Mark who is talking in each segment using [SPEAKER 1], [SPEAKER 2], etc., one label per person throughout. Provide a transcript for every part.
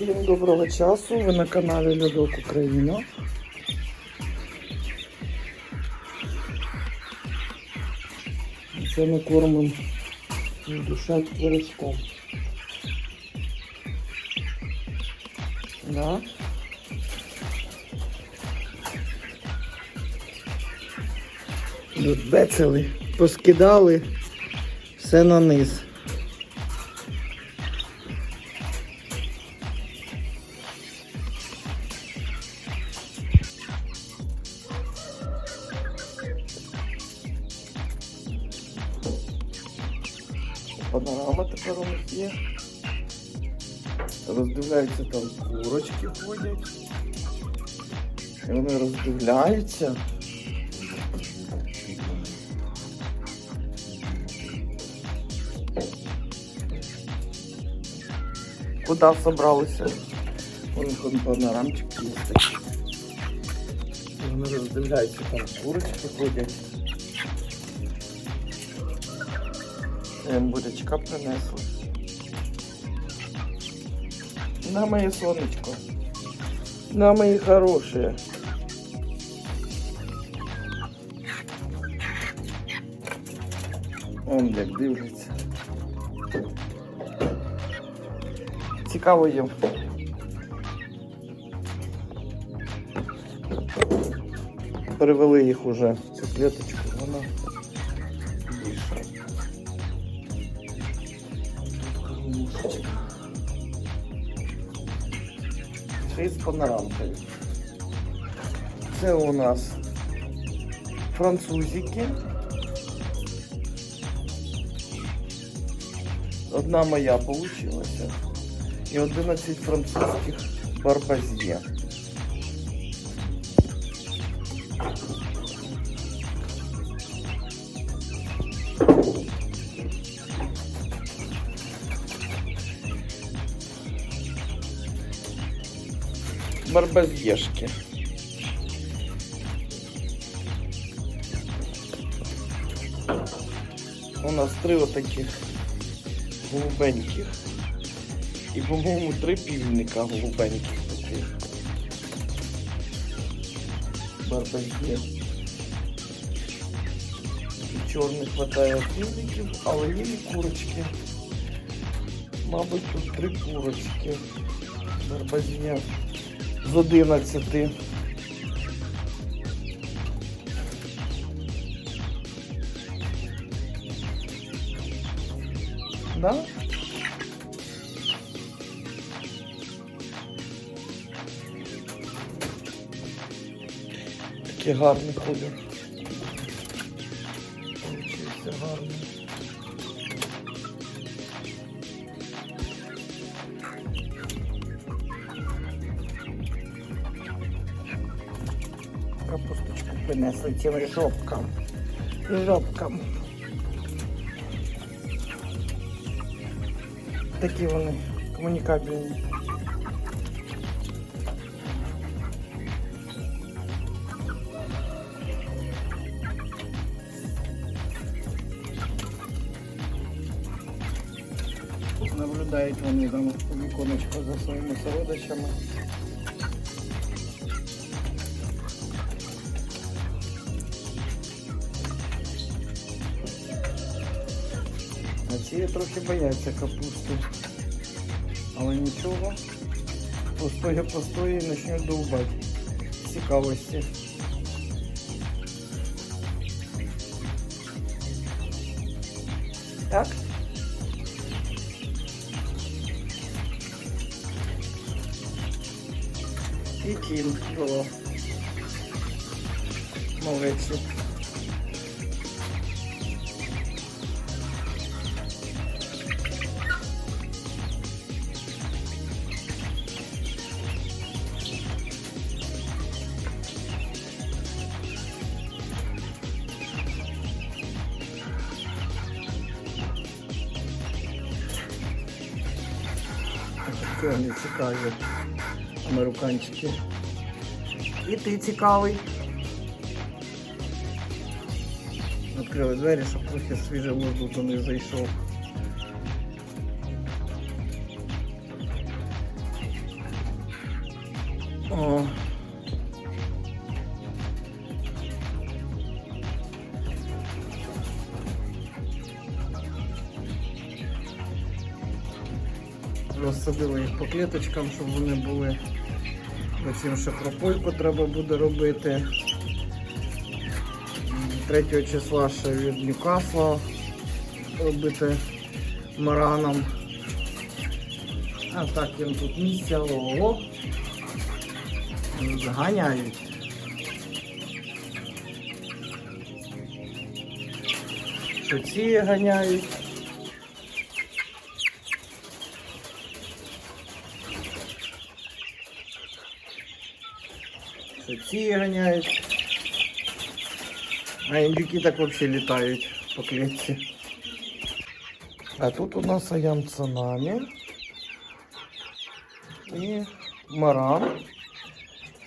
[SPEAKER 1] Всім доброго часу. Ви на каналі Льодок Україна. Це ми кормимо душат творожком. Да? Бецели, поскидали все на низ. Панорама тепер у них є. Роздивляються там курочки ходять. І вони роздивляються. Куда собралися? У них он панорамчик є такий. Вони роздивляються, там курочки ходять. Бурячка принесли. На моє сонечко. На мої хороші. Он як дивляться. Цікаво їм. Перевели їх уже цю клеточку, вона Ще з панорамкою. Це у нас французики. Одна моя вийшла. І 11 французьких барбазє. Барбазєшки. У нас три отаких голубеньких. І, по-моєму, три півника голубеньких таких. Барбазє. І чорних хватає півників, але є і курочки. Мабуть, тут три курочки. Барбазє З 11. Да? Такий гарний колір. Капусточку принесли цим жопкам. Жопкам. Такі вони комунікабельні. Наблюдають вони там у віконечко за своїми сородичами. Ці трохи бояться капусти. Але нічого. Постоє, постоє і довбати. Цікавості. Так? І кін було. Молодці. Цікаві. Американчики. І ти цікавий. Відкрили двері, щоб трохи свіже воздух до них зайшов. О. Розсадили їх по клеточкам, щоб вони були. Потім ще пропойку треба буде робити. 3 числа ще від Ньюкасла робити мараном. А так їм тут місця ого. Заганяють. Що ці ганяють. Що ці ганяють. А індюки так взагалі літають по клітці. А тут у нас аям цунамі. І маран.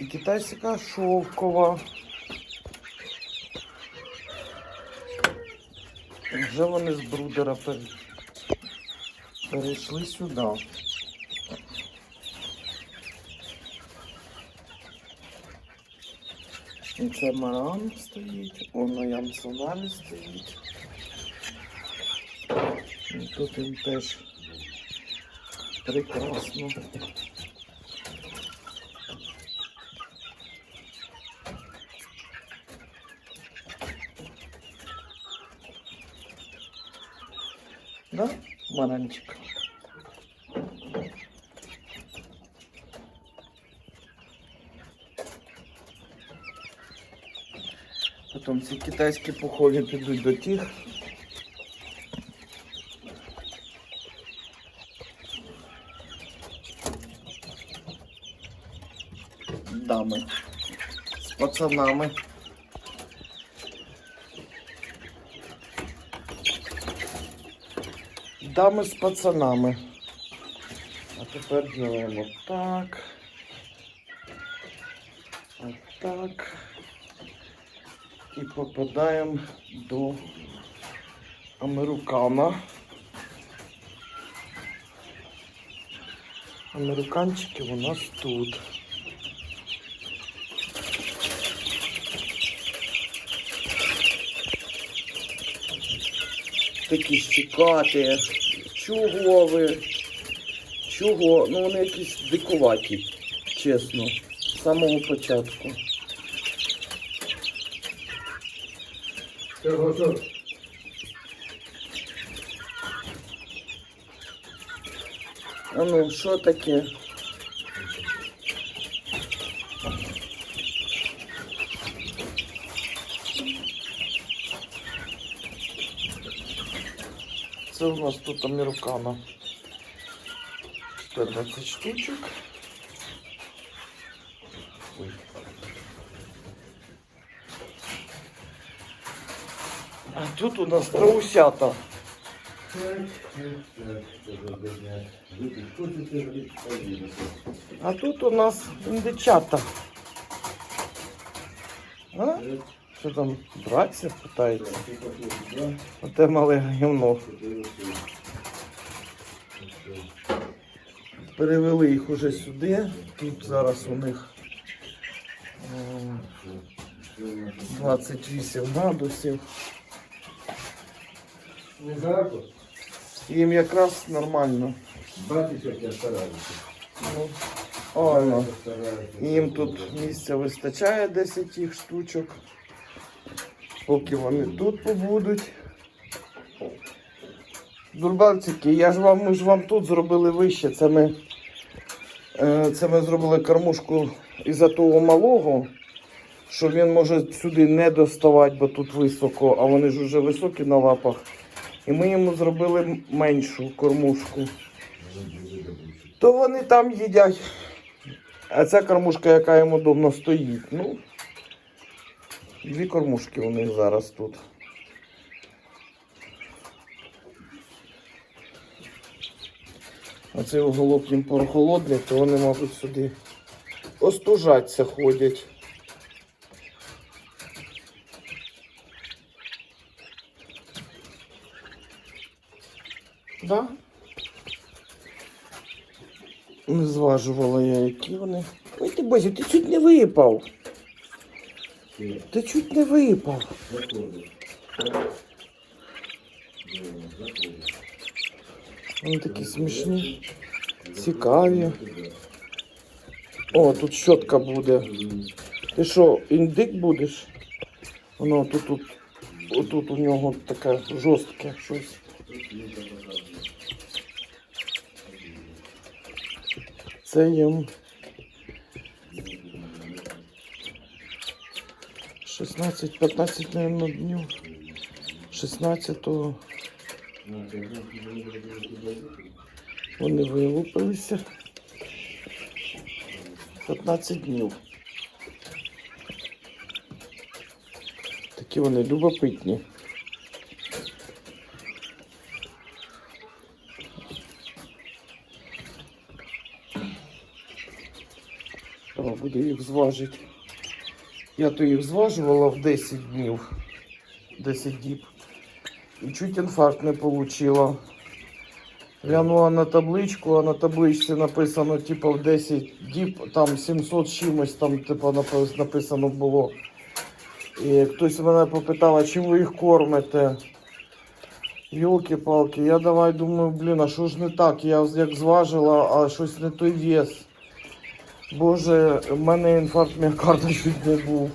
[SPEAKER 1] І китайська шовкова. Вже вони з брудера пер- перейшли сюди. Це маран стоїть, воно ямсонамі стоїть. І тут він теж прекрасно. Да, маранчик. Ці китайські пухові підуть до тих. Дами. З пацанами. Дами з пацанами. А тепер робимо так. Отак. Попадаємо до американа. Американчики у нас тут. Такі щекати. Чого ви? Чого? Ну вони якісь дикуваті, чесно. З самого початку.
[SPEAKER 2] Що?
[SPEAKER 1] А ну, що таке? Це у нас тут американо. 14 штучок. А тут у нас страусята. А тут у нас індичата. А? Що там, братця питається? Оте мале гівно. Перевели їх уже сюди. Тут зараз у них 28 градусів.
[SPEAKER 2] Не жарко?
[SPEAKER 1] Їм якраз нормально.
[SPEAKER 2] Бачиш, як я стараюся.
[SPEAKER 1] Ну, ой, ну. Їм тут місця вистачає 10 їх штучок. Поки вони тут побудуть. Дурбанчики, я ж вам, ми ж вам тут зробили вище. Це ми, е, це ми зробили кормушку із-за того малого, що він може сюди не доставати, бо тут високо, а вони ж вже високі на лапах. І ми йому зробили меншу кормушку. То вони там їдять. А ця кормушка, яка йому удобно стоїть. Ну, дві кормушки у них зараз тут. А цей уголок їм прохолодний, то вони, мабуть, сюди остужаться ходять. Да? Не зважувала я, які вони. Ой ти боже, ти чуть не випав.
[SPEAKER 2] Ти
[SPEAKER 1] чуть не випав. Вони такі смішні, цікаві. О, тут щотка буде. Ти що, індик будеш? Воно тут, тут, отут у нього таке жорстке щось. Це їм 16-15, мабуть, днів. 16-го вони вилупилися. 15 днів. Такі вони любопитні. Буде їх зважити. Я то їх зважувала в 10 днів. 10 діб. І чуть інфаркт не получила. Глянула на табличку, а на табличці написано, типу, в 10 діб, там 700 чимось, там, типу, написано було. І хтось мене попитав, чим ви їх кормите? Йолки-палки, я давай думаю, блін, а що ж не так? Я як зважила, а щось не той вес. Боже, в мене інфаркт міокарда чуть не був.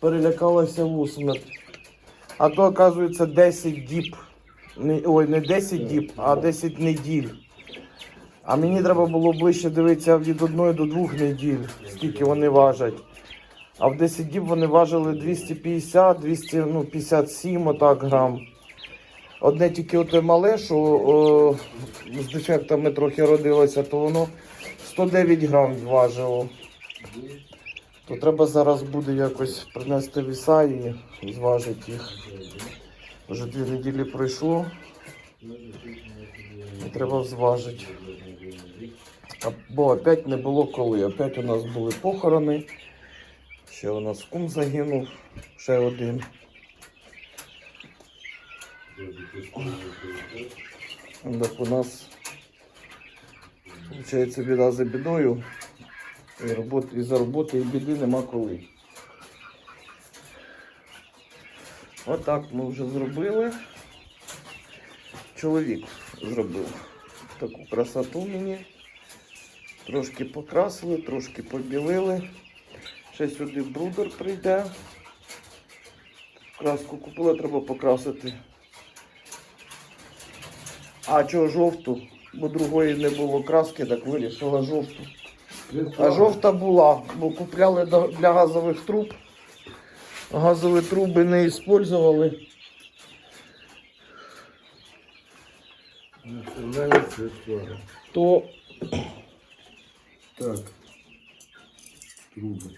[SPEAKER 1] Перелякалася в усмерть. А то, оказується, 10 діб. Ой, не 10 діб, а 10 неділь. А мені треба було ближче дивитися від 1 до 2 неділь, скільки вони важать. А в 10 діб вони важили 250, 200, ну, отак грам. Одне тільки оте мале, що о, з дефектами трохи родилося, то воно 109 грам важило. То треба зараз буде якось принести віса і зважити їх. Вже дві неділі пройшло. І треба зважити. Бо опять не було коли. Опять у нас були похорони. Ще у нас кум загинув, ще один. Так у нас виходить біда за бідою. І, роботи, і за роботи і біди нема коли. Отак ми вже зробили. Чоловік зробив таку красоту мені. Трошки покрасили, трошки побілили. Ще сюди брудер прийде. Краску купила, треба покрасити. А чого жовту? Бо другої не було краски, так вирішила жовту. А жовта була, бо купляли для газових труб. Газові труби не використовували. То
[SPEAKER 2] Так. Труби.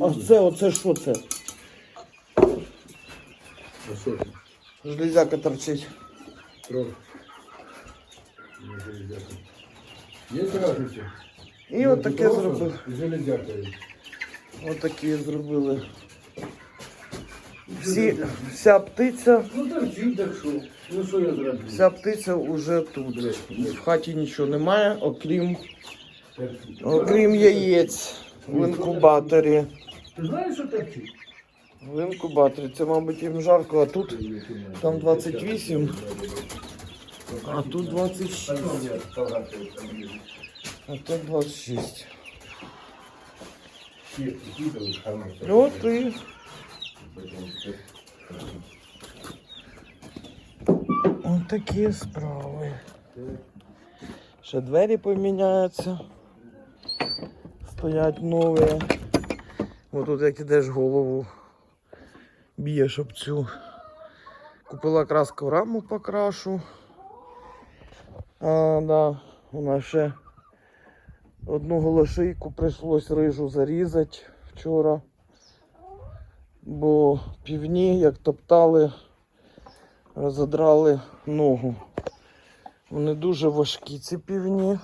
[SPEAKER 1] а це оце що це?
[SPEAKER 2] А що це?
[SPEAKER 1] Железяка торчить.
[SPEAKER 2] Є разниця?
[SPEAKER 1] І от таке зробили.
[SPEAKER 2] Є.
[SPEAKER 1] Отакі зробили. Всі, вся птиця,
[SPEAKER 2] Ну жив, так що. Ну що я зроблю?
[SPEAKER 1] вся птиця вже тут. В хаті нічого немає, окрім, окрім яєць в інкубаторі.
[SPEAKER 2] Ти знаєш, що так вчить?
[SPEAKER 1] В інкубаторі. Це, мабуть, їм жарко, а тут там 28, а тут 26. А тут 26. От і Ось такі справи. Ще двері поміняються. Стоять нові. Ось тут як ідеш голову, б'єш об цю. Купила краску раму покрашу. А, да, вона ще одну голошийку прийшлось рижу зарізати вчора. Бо півні, як топтали, розодрали ногу. Вони дуже важкі, ці півні.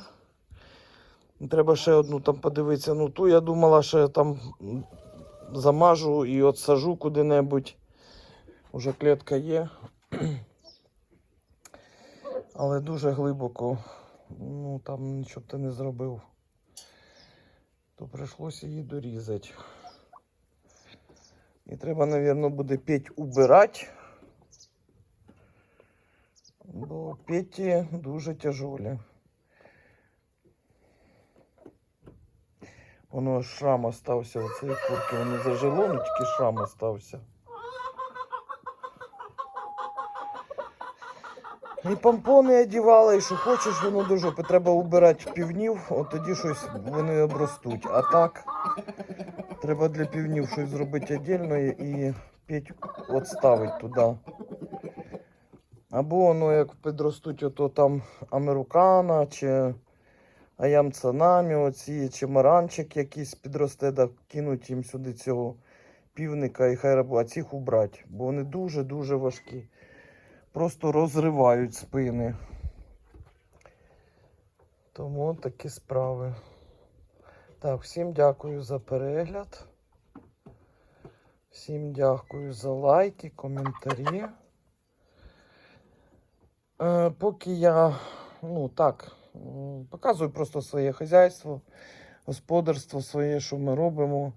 [SPEAKER 1] Треба ще одну там подивитися. Ну ту я думала, що там замажу і отсажу куди-небудь. Уже клітка є. Але дуже глибоко ну там нічого б ти не зробив, то прийшлося її дорізати. І треба, мабуть, буде петь убирати. Бо петі дуже тяжолі. Воно шрам остався у цієї курки, воно зажило, ну тільки шрам остався. І помпони одівала, і що хочеш, воно жопи. Треба убирати півнів, от тоді щось вони обростуть. А так, треба для півнів щось зробити віддільно і п'ять от ставить туди. Або воно як підростуть, ото там американа, чи аямцанамі, оці, чи маранчик якийсь підросте, да, кинуть їм сюди цього півника і хай а цих убрати, бо вони дуже-дуже важкі. Просто розривають спини. Тому такі справи. Так, всім дякую за перегляд. Всім дякую за лайки, коментарі. Е, поки я, ну так, показую просто своє хазяйство, господарство своє, що ми робимо.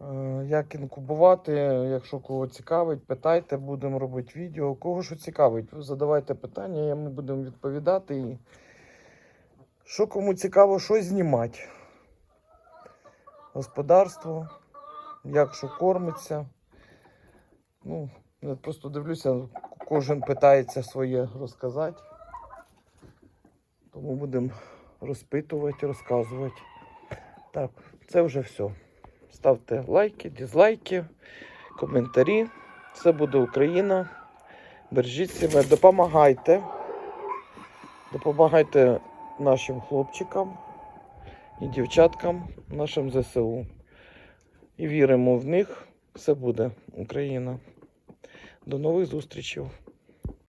[SPEAKER 1] Е, Як інкубувати, якщо кого цікавить, питайте, будемо робити відео. Кого що цікавить, задавайте питання, ми будемо відповідати. І що кому цікаво, що знімати. Господарство, як що кормиться. Ну, я просто дивлюся, кожен питається своє розказати. Тому будемо розпитувати, розказувати. Так, це вже все. Ставте лайки, дізлайки, коментарі. Це буде Україна. Бережіть себе, допомагайте. Допомагайте нашим хлопчикам і дівчаткам, нашим ЗСУ. І віримо в них. Все буде Україна. До нових зустрічей.